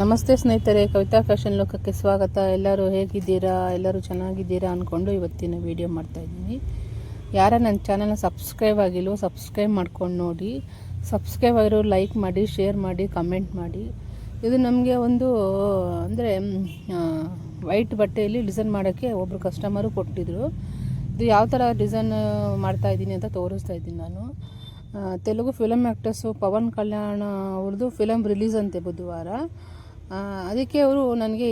ನಮಸ್ತೆ ಸ್ನೇಹಿತರೆ, ಕವಿತಾ ಫ್ಯಾಷನ್ ಲೋಕಕ್ಕೆ ಸ್ವಾಗತ. ಎಲ್ಲರೂ ಹೇಗಿದ್ದೀರಾ? ಎಲ್ಲರೂ ಚೆನ್ನಾಗಿದ್ದೀರಾ ಅಂದ್ಕೊಂಡು ಇವತ್ತಿನ ವಿಡಿಯೋ ಮಾಡ್ತಾ ಇದ್ದೀನಿ. ಯಾರ ನನ್ನ ಚಾನಲ್ನ ಸಬ್ಸ್ಕ್ರೈಬ್ ಆಗಿಲ್ವೋ ಸಬ್ಸ್ಕ್ರೈಬ್ ಮಾಡ್ಕೊಂಡು ನೋಡಿ. ಸಬ್ಸ್ಕ್ರೈಬ್ ಆಗಿರೋ ಲೈಕ್ ಮಾಡಿ ಶೇರ್ ಮಾಡಿ ಕಮೆಂಟ್ ಮಾಡಿ. ಇದು ನಮಗೆ ಒಂದು, ಅಂದರೆ ವೈಟ್ ಬಟ್ಟೆಯಲ್ಲಿ ಡಿಸೈನ್ ಮಾಡೋಕ್ಕೆ ಒಬ್ಬರು ಕಸ್ಟಮರು ಕೊಟ್ಟಿದ್ದರು ಇದು ಯಾವ ಥರ ಡಿಸೈನ್ ಮಾಡ್ತಾ ಇದ್ದೀನಿ ಅಂತ ತೋರಿಸ್ತಾ ಇದ್ದೀನಿ ನಾನು. ತೆಲುಗು ಫಿಲಮ್ ಆ್ಯಕ್ಟರ್ಸು ಪವನ್ ಕಲ್ಯಾಣ ಅವ್ರದ್ದು ಫಿಲಮ್ ರಿಲೀಸ್ ಅಂತೆ ಬುಧವಾರ. ಅದಕ್ಕೆ ಅವರು ನನಗೆ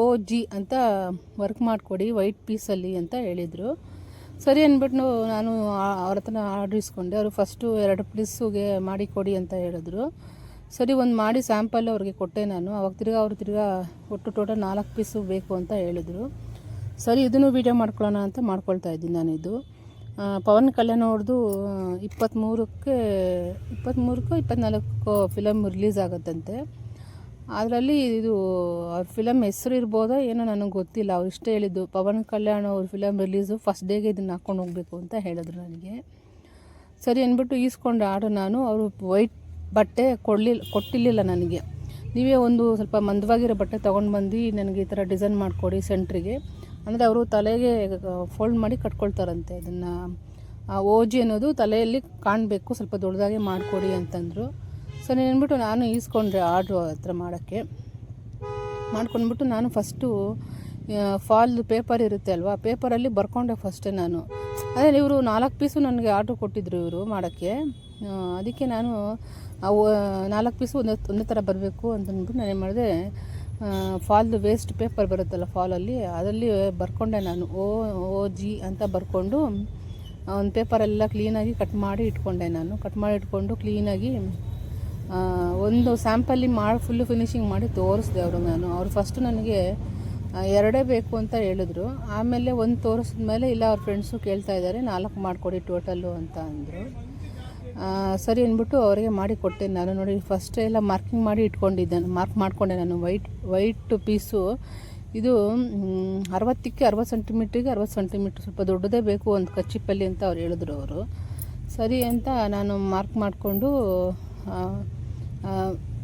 ಓ ಜಿ ಅಂತ ವರ್ಕ್ ಮಾಡಿಕೊಡಿ ವೈಟ್ ಪೀಸಲ್ಲಿ ಅಂತ ಹೇಳಿದರು. ಸರಿ ಅಂದ್ಬಿಟ್ಟು ನಾನು ಅವ್ರ ಹತ್ರ ಆರ್ಡ್ರ್ ಇಸ್ಕೊಂಡೆ. ಅವರು ಫಸ್ಟು ಎರಡು ಪೀಸುಗೆ ಮಾಡಿ ಕೊಡಿ ಅಂತ ಹೇಳಿದ್ರು. ಸರಿ, ಒಂದು ಮಾಡಿ ಸ್ಯಾಂಪಲ್ ಅವ್ರಿಗೆ ಕೊಟ್ಟೆ ನಾನು. ಅವಾಗ ತಿರ್ಗಿ ಅವ್ರು ತಿರ್ಗಾ ಒಟ್ಟು ಟೋಟಲ್ ನಾಲ್ಕು ಪೀಸು ಬೇಕು ಅಂತ ಹೇಳಿದರು. ಸರಿ, ಇದನ್ನು ವೀಡಿಯೋ ಮಾಡ್ಕೊಳ್ಳೋಣ ಅಂತ ಮಾಡ್ಕೊಳ್ತಾ ಇದ್ದೀನಿ ನಾನಿದು. ಇದು ಪವನ್ ಕಲ್ಯಾಣ್ ಅವ್ರದ್ದು ಇಪ್ಪತ್ತ್ಮೂರಕ್ಕೆ ಇಪ್ಪತ್ತ್ಮೂರಕ್ಕೋ ಇಪ್ಪತ್ತ್ನಾಲ್ಕಕ್ಕೋ ಫಿಲಮ್ ರಿಲೀಸ್ ಆಗುತ್ತಂತೆ. ಅದರಲ್ಲಿ ಇದು ಅವ್ರ ಫಿಲಮ್ ಹೆಸರು ಇರ್ಬೋದೋ ಏನೋ ನನಗೆ ಗೊತ್ತಿಲ್ಲ. ಅವ್ರು ಇಷ್ಟೇ ಹೇಳಿದ್ದು, ಪವನ್ ಕಲ್ಯಾಣ್ ಅವ್ರ ಫಿಲಮ್ ರಿಲೀಸು ಫಸ್ಟ್ ಡೇಗೆ ಇದನ್ನು ಹಾಕ್ಕೊಂಡು ಹೋಗಬೇಕು ಅಂತ ಹೇಳಿದ್ರು ನನಗೆ. ಸರಿ ಅಂದ್ಬಿಟ್ಟು ಈಸ್ಕೊಂಡು ಆರ್ಡ್ರ್ ನಾನು. ಅವರು ವೈಟ್ ಬಟ್ಟೆ ಕೊಡಲಿಲ್ಲ ಕೊಟ್ಟಿರಲಿಲ್ಲ ನನಗೆ. ನೀವೇ ಒಂದು ಸ್ವಲ್ಪ ಮಂದವಾಗಿರೋ ಬಟ್ಟೆ ತೊಗೊಂಡು ಬಂದು ನನಗೆ ಈ ಥರ ಡಿಸೈನ್ ಮಾಡಿಕೊಡಿ ಸೆಂಟ್ರಿಗೆ ಅಂದರೆ ಅವರು ತಲೆಗೆ ಫೋಲ್ಡ್ ಮಾಡಿ ಕಟ್ಕೊಳ್ತಾರಂತೆ. ಅದನ್ನು ಓಜಿ ಅನ್ನೋದು ತಲೆಯಲ್ಲಿ ಕಾಣಬೇಕು. ಸ್ವಲ್ಪ ದೊಡ್ಡದಾಗೆ ಮಾಡಿಕೊಡಿ ಅಂತಂದರು. ಸರಿ ಅಂದ್ಬಿಟ್ಟು ನಾನು ಈಸ್ಕೊಂಡ್ರೆ ಆರ್ಡ್ರು ಹತ್ರ ಮಾಡೋಕ್ಕೆ. ಮಾಡ್ಕೊಂಡ್ಬಿಟ್ಟು ನಾನು ಫಸ್ಟು ಫಾಲ್ದು ಪೇಪರ್ ಇರುತ್ತೆ ಅಲ್ವಾ? ಪೇಪರಲ್ಲಿ ಬರ್ಕೊಂಡೆ ಫಸ್ಟೇ ನಾನು. ಅದೇ ಇವರು ನಾಲ್ಕು ಪೀಸು ನನಗೆ ಆರ್ಡ್ರ್ ಕೊಟ್ಟಿದ್ರು ಇವರು ಮಾಡೋಕ್ಕೆ. ಅದಕ್ಕೆ ನಾನು ಅವು ನಾಲ್ಕು ಪೀಸು ಒಂದೇ ಒಂದೇ ಥರ ಬರಬೇಕು ಅಂತಂದ್ಬಿಟ್ಟು ನಾನು ಏನು ಮಾಡಿದೆ ಫಾಲ್ದು ವೇಸ್ಟ್ ಪೇಪರ್ ಬರುತ್ತಲ್ಲ ಫಾಲಲ್ಲಿ, ಅದರಲ್ಲಿ ಬರ್ಕೊಂಡೆ ನಾನು. ಓ ಓ, ಜಿ ಅಂತ ಬರ್ಕೊಂಡು ಒಂದು ಪೇಪರೆಲ್ಲ ಕ್ಲೀನಾಗಿ ಕಟ್ ಮಾಡಿ ಇಟ್ಕೊಂಡೆ ನಾನು. ಕಟ್ ಮಾಡಿ ಇಟ್ಕೊಂಡು ಕ್ಲೀನಾಗಿ ಒಂದು ಸ್ಯಾಂಪಲ್ಲಿ ಮಾಡಿ ಫುಲ್ಲು ಫಿನಿಶಿಂಗ್ ಮಾಡಿ ತೋರಿಸ್ದೆ ಅವರು ನಾನು. ಅವ್ರು ಫಸ್ಟು ನನಗೆ ಎರಡೇ ಬೇಕು ಅಂತ ಹೇಳಿದ್ರು. ಆಮೇಲೆ ಒಂದು ತೋರಿಸಿದ ಮೇಲೆ ಇಲ್ಲ, ಅವ್ರ ಫ್ರೆಂಡ್ಸು ಕೇಳ್ತಾ ಇದ್ದಾರೆ ನಾಲ್ಕು ಮಾಡಿಕೊಡಿ ಟೋಟಲ್ಲು ಅಂತ ಅಂದರು. ಸರಿ ಅಂದ್ಬಿಟ್ಟು ಅವರಿಗೆ ಮಾಡಿ ಕೊಟ್ಟೆ ನಾನು. ನೋಡಿ ಫಸ್ಟ್ ಎಲ್ಲ ಮಾರ್ಕಿಂಗ್ ಮಾಡಿ ಇಟ್ಕೊಂಡಿದ್ದೆ ಮಾರ್ಕ್ ಮಾಡಿಕೊಂಡೆ ನಾನು. ವೈಟ್ ವೈಟ್ ಪೀಸು ಇದು ಅರವತ್ತಕ್ಕೆ ಅರವತ್ತು ಸೆಂಟಿಮೀಟ್ರಿಗೆ ಅರವತ್ತು ಸೆಂಟಿಮೀಟ್ರ್ ಸ್ವಲ್ಪ ದೊಡ್ಡದೇ ಬೇಕು ಒಂದು ಕಚ್ಚಿಪಲ್ಲಿ ಅಂತ ಅವ್ರು ಹೇಳಿದ್ರು ಅವರು. ಸರಿ ಅಂತ ನಾನು ಮಾರ್ಕ್ ಮಾಡಿಕೊಂಡು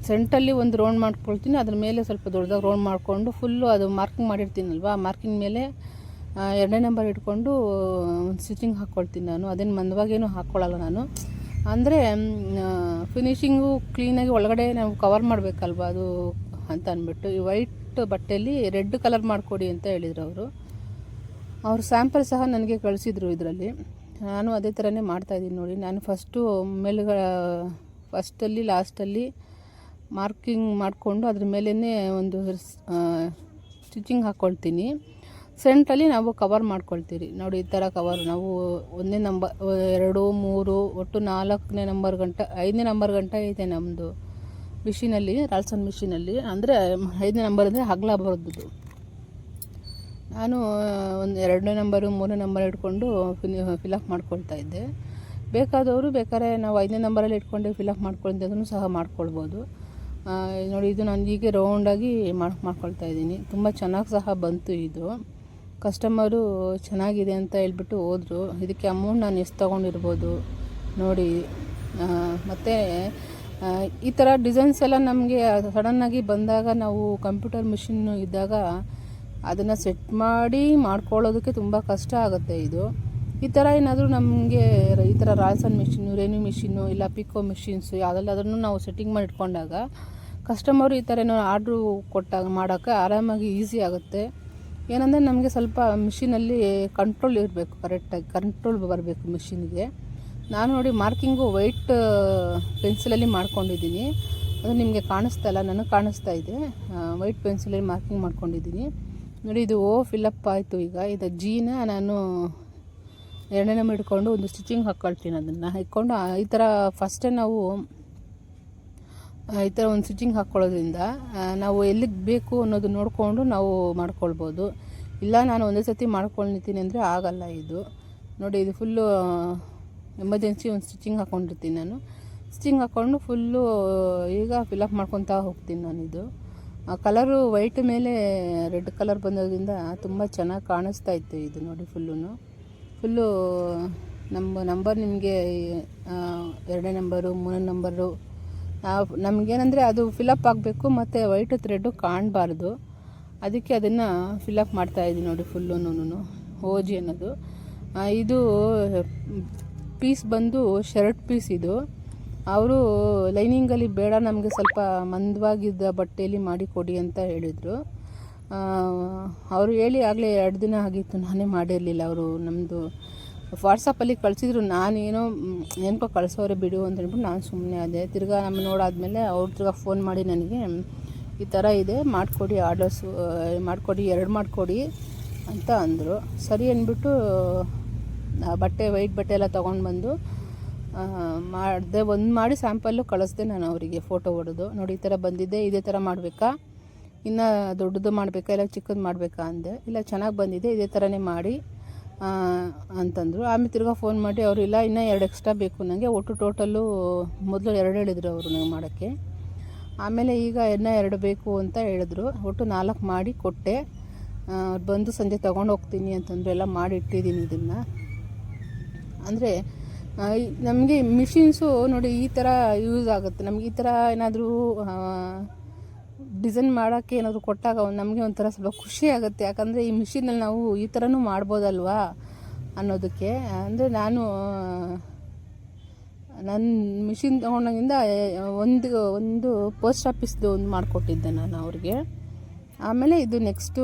ಸೆಂಟಲ್ಲಿ ಒಂದು ರೌಂಡ್ ಮಾಡ್ಕೊಳ್ತೀನಿ, ಅದ್ರ ಮೇಲೆ ಸ್ವಲ್ಪ ದೊಡ್ಡದಾಗಿ ರೌಂಡ್ ಮಾಡಿಕೊಂಡು ಫುಲ್ಲು ಅದು ಮಾರ್ಕಿಂಗ್ ಮಾಡಿರ್ತೀನಲ್ವಾ ಮಾರ್ಕಿಂಗ್ ಮೇಲೆ ಎರಡನೇ ನಂಬರ್ ಇಟ್ಕೊಂಡು ಒಂದು ಸ್ಟಿಚಿಂಗ್ ಹಾಕ್ಕೊಳ್ತೀನಿ ನಾನು. ಅದನ್ನು ಮಂದವಾಗೇನು ಹಾಕ್ಕೊಳ್ಳಲ್ಲ ನಾನು. ಅಂದರೆ ಫಿನಿಶಿಂಗು ಕ್ಲೀನಾಗಿ ಒಳಗಡೆ ನಾವು ಕವರ್ ಮಾಡಬೇಕಲ್ವ ಅದು ಅಂತ ಅಂದ್ಬಿಟ್ಟು ಈ ವೈಟ್ ಬಟ್ಟೆಯಲ್ಲಿ ರೆಡ್ ಕಲರ್ ಮಾಡಿಕೊಡಿ ಅಂತ ಹೇಳಿದರು ಅವರು. ಅವ್ರ ಸ್ಯಾಂಪಲ್ ಸಹ ನನಗೆ ಕಳಿಸಿದರು ಇದರಲ್ಲಿ. ನಾನು ಅದೇ ಥರನೇ ಮಾಡ್ತಾಯಿದ್ದೀನಿ ನೋಡಿ. ನಾನು ಫಸ್ಟು ಮೇಲುಗ ಫಸ್ಟಲ್ಲಿ, ಲಾಸ್ಟಲ್ಲಿ ಮಾರ್ಕಿಂಗ್ ಮಾಡಿಕೊಂಡು ಅದ್ರ ಮೇಲೇ ಒಂದು ಸ್ಟಿಚಿಂಗ್ ಹಾಕ್ಕೊಳ್ತೀನಿ ಸೆಂಟ್ರಲ್ಲಿ ನಾವು ಕವರ್ ಮಾಡ್ಕೊಳ್ತೀರಿ. ನೋಡಿ, ಈ ಥರ ಕವರ್. ನಾವು ಒಂದನೇ ನಂಬರ್ ಎರಡು, ಮೂರು, ಒಟ್ಟು ನಾಲ್ಕನೇ ನಂಬರ್ ಗಂಟ, ಐದನೇ ನಂಬರ್ ಗಂಟ ಐತೆ ನಮ್ಮದು ಮಿಷಿನಲ್ಲಿ, ರಾಲ್ಸನ್ ಮಿಷಿನಲ್ಲಿ. ಅಂದರೆ, ಐದನೇ ನಂಬರ್ ಅಂದರೆ ಹಗ್ಲ ಬರೋದು ನಾನು ಒಂದು ಎರಡನೇ ನಂಬರು, ಮೂರನೇ ನಂಬರ್ ಇಟ್ಕೊಂಡು ಫಿಲ್ ಫಿಲಪ್ ಮಾಡ್ಕೊಳ್ತಾ ಇದ್ದೆ. ಬೇಕಾದವರು ಬೇಕಾದ್ರೆ ನಾವು ಐದನೇ ನಂಬರಲ್ಲಿ ಇಟ್ಕೊಂಡು ಫಿಲಪ್ ಮಾಡ್ಕೊಳ್ತಿದ್ದೂ ಸಹ ಮಾಡ್ಕೊಳ್ಬೋದು. ನೋಡಿ, ಇದು ನಾನು ಹೀಗೆ ರೌಂಡಾಗಿ ಮಾಡಿ, ಮಾಡ್ಕೊಳ್ತಾ ಇದ್ದೀನಿ. ತುಂಬ ಚೆನ್ನಾಗಿ ಸಹ ಬಂತು ಇದು. ಕಸ್ಟಮರು ಚೆನ್ನಾಗಿದೆ ಅಂತ ಹೇಳ್ಬಿಟ್ಟು ಹೋದರು. ಇದಕ್ಕೆ ಅಮೌಂಟ್ ನಾನು ಎಷ್ಟು ತೊಗೊಂಡಿರ್ಬೋದು ನೋಡಿ. ಮತ್ತು ಈ ಥರ ಡಿಸೈನ್ಸ್ ಎಲ್ಲ ನಮಗೆ ಸಡನ್ನಾಗಿ ಬಂದಾಗ ನಾವು ಕಂಪ್ಯೂಟರ್ ಮಿಷಿನ್ನು ಇದ್ದಾಗ ಅದನ್ನು ಸೆಟ್ ಮಾಡಿ ಮಾಡ್ಕೊಳ್ಳೋದಕ್ಕೆ ತುಂಬ ಕಷ್ಟ ಆಗುತ್ತೆ ಇದು. ಈ ಥರ ಏನಾದರೂ ನಮಗೆ ಈ ಥರ ರಾಯ್ಸನ್ ಮಿಷಿನ್ನು ರೇನು ಮಿಷಿನ್ನು ಇಲ್ಲ ಪಿಕೋ ಮಿಷಿನ್ಸು ಯಾವುದಲ್ಲಾದ್ರೂ ನಾವು ಸೆಟ್ಟಿಂಗ್ ಮಾಡಿ ಇಟ್ಕೊಂಡಾಗ ಕಸ್ಟಮರು ಈ ಥರ ಏನೋ ಆರ್ಡ್ರು ಕೊಟ್ಟಾಗ ಮಾಡೋಕ್ಕೆ ಆರಾಮಾಗಿ ಈಸಿ ಆಗುತ್ತೆ. ಏನಂದರೆ ನಮಗೆ ಸ್ವಲ್ಪ ಮಿಷಿನಲ್ಲಿ ಕಂಟ್ರೋಲ್ ಇರಬೇಕು, ಕರೆಕ್ಟಾಗಿ ಕಂಟ್ರೋಲ್ ಬರಬೇಕು ಮಿಷಿನ್ಗೆ. ನಾನು ನೋಡಿ ಮಾರ್ಕಿಂಗು ವೈಟ್ ಪೆನ್ಸಿಲಲ್ಲಿ ಮಾಡ್ಕೊಂಡಿದ್ದೀನಿ. ಅದು ನಿಮಗೆ ಕಾಣಿಸ್ತಾ ಇಲ್ಲ, ನನಗೆ ಕಾಣಿಸ್ತಾ ಇದೆ. ವೈಟ್ ಪೆನ್ಸಿಲಲ್ಲಿ ಮಾರ್ಕಿಂಗ್ ಮಾಡ್ಕೊಂಡಿದ್ದೀನಿ. ನೋಡಿ, ಇದು ಓ ಫಿಲಪ್ ಆಯಿತು ಈಗ. ಇದು ಜೀನ, ನಾನು ಎರಡನೇ ನಂಬರ್ ಇಟ್ಕೊಂಡು ಒಂದು ಸ್ಟಿಚಿಂಗ್ ಹಾಕ್ಕೊಳ್ತೀನಿ ಅದನ್ನು. ಆ- ಈ ಥರ ಫಸ್ಟೇ ನಾವು ಈ ಥರ ಒಂದು ಸ್ಟಿಚಿಂಗ್ ಹಾಕ್ಕೊಳ್ಳೋದ್ರಿಂದ ನಾವು ಎಲ್ಲಿಗೆ ಬೇಕು ಅನ್ನೋದು ನೋಡಿಕೊಂಡು ನಾವು ಮಾಡ್ಕೊಳ್ಬೋದು. ಇಲ್ಲ, ನಾನು ಒಂದೇ ಸತಿ ಮಾಡ್ಕೊಳ್ತೀನಿ ಅಂದರೆ ಆಗಲ್ಲ ಇದು. ನೋಡಿ, ಇದು ಫುಲ್ಲು ಎಮರ್ಜೆನ್ಸಿ ಒಂದು ಸ್ಟಿಚಿಂಗ್ ಹಾಕ್ಕೊಂಡಿರ್ತೀನಿ ನಾನು. ಸ್ಟಿಚಿಂಗ್ ಹಾಕ್ಕೊಂಡು ಫುಲ್ಲು ಈಗ ಫಿಲಪ್ ಮಾಡ್ಕೊತಾ ಹೋಗ್ತೀನಿ ನಾನು ಇದು. ಆ ಕಲರು ವೈಟ್ ಮೇಲೆ ರೆಡ್ ಕಲರ್ ಬಂದೋದ್ರಿಂದ ತುಂಬ ಚೆನ್ನಾಗಿ ಕಾಣಿಸ್ತಾ ಇತ್ತು ಇದು ನೋಡಿ ಫುಲ್ಲು ಫುಲ್ಲು ನಮ್ಮ ನಂಬರ್ ನಿಮಗೆ ಎರಡನೇ ನಂಬರು, ಮೂರನೇ ನಂಬರು ನಮಗೇನಂದರೆ ಅದು ಫಿಲಪ್ ಆಗಬೇಕು ಮತ್ತು ವೈಟ್ ಥ್ರೆಡ್ಡು ಕಾಣಬಾರ್ದು. ಅದಕ್ಕೆ ಅದನ್ನು ಫಿಲಪ್ ಮಾಡ್ತಾಯಿದ್ದೀನಿ ನೋಡಿ ಫುಲ್ಲುನು ಓಜಿ ಅನ್ನೋದು. ಇದು ಪೀಸ್ ಬಂದು ಶರ್ಟ್ ಪೀಸ್ ಇದು. ಅವರು ಲೈನಿಂಗಲ್ಲಿ ಬೇಡ, ನಮಗೆ ಸ್ವಲ್ಪ ಮಂದವಾಗಿದ್ದ ಬಟ್ಟೆಯಲ್ಲಿ ಮಾಡಿಕೊಡಿ ಅಂತ ಹೇಳಿದರು. ಅವರು ಹೇಳಿ ಆಗಲೇ ಎರಡು ದಿನ ಆಗಿತ್ತು, ನಾನೇ ಮಾಡಿರಲಿಲ್ಲ. ಅವರು ನಮ್ಮದು ವಾಟ್ಸಪ್ಪಲ್ಲಿ ಕಳಿಸಿದ್ರು. ನಾನೇನೋ ಏನೋ ಕಳಿಸೋರೆ ಬಿಡು ಅಂತ ಹೇಳ್ಬಿಟ್ಟು ನಾನು ಸುಮ್ಮನೆ ಅದೇ ತಿರ್ಗಾ ನಮ್ಮ ನೋಡಾದಮೇಲೆ ಅವ್ರು ತಿರ್ಗಾ ಫೋನ್ ಮಾಡಿ ನನಗೆ, ಈ ಥರ ಇದೆ, ಮಾಡಿಕೊಡಿ ಆರ್ಡರ್ಸು ಮಾಡಿಕೊಡಿ, ಎರಡು ಮಾಡಿಕೊಡಿ ಅಂತ ಅಂದರು. ಸರಿ ಅಂದ್ಬಿಟ್ಟು ಬಟ್ಟೆ ವೈಟ್ ಬಟ್ಟೆ ಎಲ್ಲ ತೊಗೊಂಡು ಬಂದು ಮಾಡಿದೆ, ಒಂದು ಮಾಡಿ ಸ್ಯಾಂಪಲ್ಲು ಕಳಿಸ್ದೆ ನಾನು ಅವರಿಗೆ ಫೋಟೋ ಹೊಡೆದು. ನೋಡಿ, ಈ ಥರ ಬಂದಿದ್ದೆ ಇದೇ ಥರ ಮಾಡಬೇಕಾ? ಇನ್ನು ದೊಡ್ಡದು ಮಾಡಬೇಕಾ, ಇಲ್ಲ ಚಿಕ್ಕದು ಮಾಡಬೇಕಾ ಅಂದೆ. ಇಲ್ಲ, ಚೆನ್ನಾಗಿ ಬಂದಿದೆ, ಇದೇ ಥರನೇ ಮಾಡಿ ಅಂತಂದರು. ಆಮೇಲೆ ತಿರ್ಗಾ ಫೋನ್ ಮಾಡಿ ಅವರು, ಇಲ್ಲ, ಇನ್ನೂ ಎರಡು ಎಕ್ಸ್ಟ್ರಾ ಬೇಕು ನನಗೆ ಒಟ್ಟು ಟೋಟಲ್ಲು ಮೊದಲು ಎರಡು ಹೇಳಿದರು ಅವರು ನನಗೆ ಮಾಡೋಕ್ಕೆ. ಆಮೇಲೆ ಈಗ ಇನ್ನೂ ಎರಡು ಬೇಕು ಅಂತ ಹೇಳಿದ್ರು. ಒಟ್ಟು ನಾಲ್ಕು ಮಾಡಿ ಕೊಟ್ಟೆ. ಅವ್ರು ಬಂದು ಸಂಜೆ ತೊಗೊಂಡು ಹೋಗ್ತೀನಿ ಅಂತಂದ್ರೆ. ಎಲ್ಲ ಮಾಡಿ ಇಟ್ಟಿದ್ದೀನಿ ಇದನ್ನು. ಅಂದರೆ ನಮಗೆ ಮಿಷಿನ್ಸು ನೋಡಿ ಈ ಥರ ಯೂಸ್ ಆಗುತ್ತೆ. ನಮಗೆ ಈ ಥರ ಏನಾದರೂ ಡಿಸೈನ್ ಮಾಡೋಕ್ಕೆ ಏನಾದರೂ ಕೊಟ್ಟಾಗ ನಮಗೆ ಒಂಥರ ಸ್ವಲ್ಪ ಖುಷಿ ಆಗುತ್ತೆ. ಯಾಕಂದರೆ ಈ ಮಿಷಿನಲ್ಲಿ ನಾವು ಈ ಥರನೂ ಮಾಡ್ಬೋದಲ್ವಾ ಅನ್ನೋದಕ್ಕೆ. ಅಂದರೆ ನಾನು ನನ್ನ ಮಿಷಿನ್ ತೊಗೊಂಡಾಗಿಂದ ಒಂದು ಒಂದು ಪೋಸ್ಟ್ ಆಫೀಸ್ದು ಒಂದು ಮಾಡಿಕೊಟ್ಟಿದ್ದೆ ನಾನು ಅವ್ರಿಗೆ. ಆಮೇಲೆ ಇದು ನೆಕ್ಸ್ಟು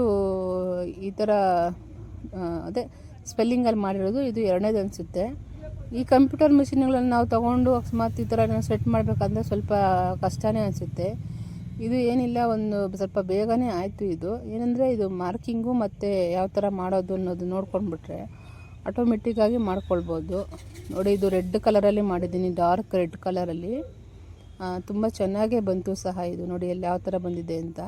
ಈ ಥರ ಅದೇ ಸ್ಪೆಲ್ಲಿಂಗಲ್ಲಿ ಮಾಡಿರೋದು ಇದು ಎರಡನೇದು ಅನಿಸುತ್ತೆ. ಈ ಕಂಪ್ಯೂಟರ್ ಮಿಷಿನ್ಗಳನ್ನು ನಾವು ತೊಗೊಂಡು ಅಕಸ್ಮಾತ್ ಈ ಥರ ಸೆಟ್ ಮಾಡಬೇಕಂದ್ರೆ ಸ್ವಲ್ಪ ಕಷ್ಟನೇ ಅನಿಸುತ್ತೆ. ಇದು ಏನಿಲ್ಲ, ಒಂದು ಸ್ವಲ್ಪ ಬೇಗನೆ ಆಯಿತು ಇದು. ಏನಂದರೆ ಇದು ಮಾರ್ಕಿಂಗು ಮತ್ತು ಯಾವ ಥರ ಮಾಡೋದು ಅನ್ನೋದು ನೋಡ್ಕೊಂಡ್ಬಿಟ್ರೆ ಆಟೋಮೆಟಿಕ್ಕಾಗಿ ಮಾಡ್ಕೊಳ್ಬೋದು. ನೋಡಿ, ಇದು ರೆಡ್ ಕಲರಲ್ಲಿ ಮಾಡಿದ್ದೀನಿ, ಡಾರ್ಕ್ ರೆಡ್ ಕಲರಲ್ಲಿ. ತುಂಬ ಚೆನ್ನಾಗೇ ಬಂತು ಸಹ ಇದು. ನೋಡಿ, ಎಲ್ಲಿ ಯಾವ ಥರ ಬಂದಿದೆ ಅಂತ.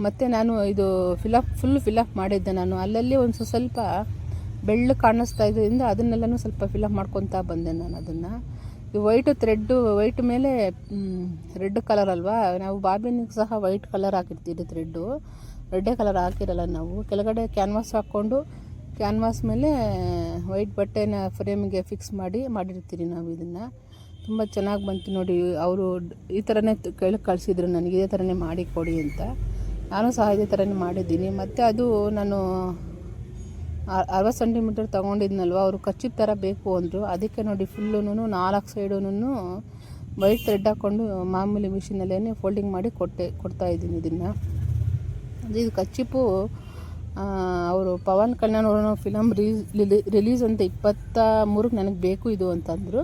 ಮತ್ತು ನಾನು ಇದು ಫಿಲಪ್ ಫುಲ್ ಫಿಲಪ್ ಮಾಡಿದ್ದೆ ನಾನು. ಅಲ್ಲಲ್ಲಿ ಒಂದು ಸ್ವ- ಸ್ವಲ್ಪ ಬೆಳ್ಳು ಕಾಣಿಸ್ತಾ ಇದ್ದರಿಂದ ಅದನ್ನೆಲ್ಲನೂ ಸ್ವಲ್ಪ ಫಿಲಪ್ ಮಾಡ್ಕೊತಾ ಬಂದೆ ನಾನು ಅದನ್ನು. ವೈಟ್ ಥ್ರೆಡ್ಡು ವೈಟ್ ಮೇಲೆ ರೆಡ್ ಕಲರ್ ಅಲ್ವಾ? ನಾವು ಬಾಬಿನಿಗೆ ಸಹ ವೈಟ್ ಕಲರ್ ಹಾಕಿರ್ತೀವಿ ಥ್ರೆಡ್ಡು ರೆಡ್ಡೇ ಕಲರ್ ಹಾಕಿರಲ್ಲ ನಾವು. ಕೆಳಗಡೆ ಕ್ಯಾನ್ವಾಸ್ ಹಾಕ್ಕೊಂಡು ಕ್ಯಾನ್ವಾಸ್ ಮೇಲೆ ವೈಟ್ ಬಟ್ಟೆನ ಫ್ರೇಮಿಗೆ ಫಿಕ್ಸ್ ಮಾಡಿ ಮಾಡಿರ್ತೀರಿ ನಾವು ಇದನ್ನು. ತುಂಬ ಚೆನ್ನಾಗಿ ಬಂತು ನೋಡಿ ಅವರು ಈ ಥರನೇ ಕೇಳಿ ಕಳಿಸಿದ್ರು ನನಗೆ, ಇದೇ ಥರನೇ ಮಾಡಿ ಕೊಡಿ ಅಂತ. ನಾನು ಸಹ ಇದೇ ಥರನೇ ಮಾಡಿದ್ದೀನಿ. ಮತ್ತು ಅದು ನಾನು ಅರವತ್ತು ಸೆಂಟಿಮೀಟರ್ ತೊಗೊಂಡಿದ್ನಲ್ವ, ಅವರು ಕಚ್ಚಿದ ಥರ ಬೇಕು ಅಂದರು. ಅದಕ್ಕೆ ನೋಡಿ ಫುಲ್ಲುನು ನಾಲ್ಕು ಸೈಡೂನು ವೈಟ್ ಥ್ರೆಡ್ ಹಾಕ್ಕೊಂಡು ಮಾಮೂಲಿ ಮಿಷಿನಲ್ಲೇ ಫೋಲ್ಡಿಂಗ್ ಮಾಡಿ ಕೊಟ್ಟೆ, ಕೊಡ್ತಾ ಇದ್ದೀನಿ ಇದನ್ನು. ಇದು ಕಚ್ಚಿಪ್ಪು ಅವರು ಪವನ್ ಕಲ್ಯಾಣ್ ಅವರ ಫಿಲಮ್ ರಿಲೀಸ್ ರಿಲೀಸ್ ಅಂತ ಇಪ್ಪತ್ತ ಮೂರಕ್ಕೆ ನನಗೆ ಬೇಕು ಇದು ಅಂತಂದರು.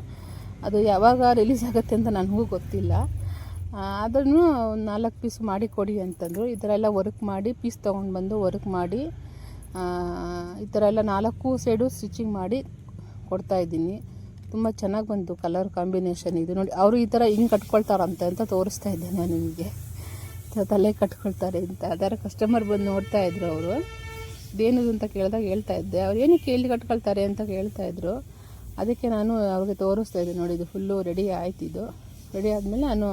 ಅದು ಯಾವಾಗ ರಿಲೀಸ್ ಆಗುತ್ತೆ ಅಂತ ನನಗೂ ಗೊತ್ತಿಲ್ಲ. ಅದನ್ನು ನಾಲ್ಕು ಪೀಸ್ ಮಾಡಿ ಕೊಡಿ ಅಂತಂದರು. ಈ ಥರ ಎಲ್ಲ ವರ್ಕ್ ಮಾಡಿ ಪೀಸ್ ತೊಗೊಂಡು ಬಂದು ವರ್ಕ್ ಮಾಡಿ ಈ ಥರ ಎಲ್ಲ ನಾಲ್ಕು ಸೈಡು ಸ್ಟಿಚಿಂಗ್ ಮಾಡಿ ಕೊಡ್ತಾ ಇದ್ದೀನಿ. ತುಂಬ ಚೆನ್ನಾಗಿ ಬಂತು ಕಲರ್ ಕಾಂಬಿನೇಷನ್ ಇದು ನೋಡಿ. ಅವರು ಈ ಥರ ಹಿಂಗೆ ಕಟ್ಕೊಳ್ತಾರಂತೆ ಅಂತ ತೋರಿಸ್ತಾ ಇದ್ದೆ ನಾನು ನಿಮಗೆ ತಲೆ ಕಟ್ಕೊಳ್ತಾರೆ ಅಂತ. ಅದರ ಕಸ್ಟಮರ್ ಬಂದು ನೋಡ್ತಾ ಇದ್ರು ಅವರು. ಇದೇನಿದು ಅಂತ ಕೇಳಿದಾಗ ಹೇಳ್ತಾ ಇದ್ದೆ. ಅವ್ರು ಏನಕ್ಕೆ ಎಲ್ಲಿ ಕಟ್ಕೊಳ್ತಾರೆ ಅಂತ ಕೇಳ್ತಾ ಇದ್ರು. ಅದಕ್ಕೆ ನಾನು ಅವ್ರಿಗೆ ತೋರಿಸ್ತಾ ಇದ್ದೆ ನೋಡಿ, ಇದು ಫುಲ್ಲು ರೆಡಿ ಆಯ್ತು ಇದು. ರೆಡಿ ಆದಮೇಲೆ ನಾನು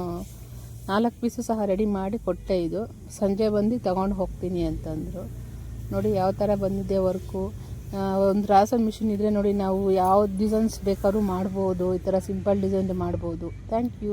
ನಾಲ್ಕು ಪೀಸು ಸಹ ರೆಡಿ ಮಾಡಿ ಕೊಟ್ಟೆ ಇದು. ಸಂಜೆ ಬಂದು ತಗೊಂಡು ಹೋಗ್ತೀನಿ ಅಂತಂದರು. ನೋಡಿ ಯಾವ ಥರ ಬಂದಿದೆ ವರ್ಕು ಒಂದು ರಾಸನ್ ಮಿಷಿನ್ ಇದ್ದರೆ ನೋಡಿ ನಾವು ಯಾವ ಡಿಸೈನ್ಸ್ ಬೇಕಾದ್ರೂ ಮಾಡ್ಬೋದು, ಈ ಥರ ಸಿಂಪಲ್ ಡಿಸೈನ್ ಮಾಡ್ಬೋದು. Thank you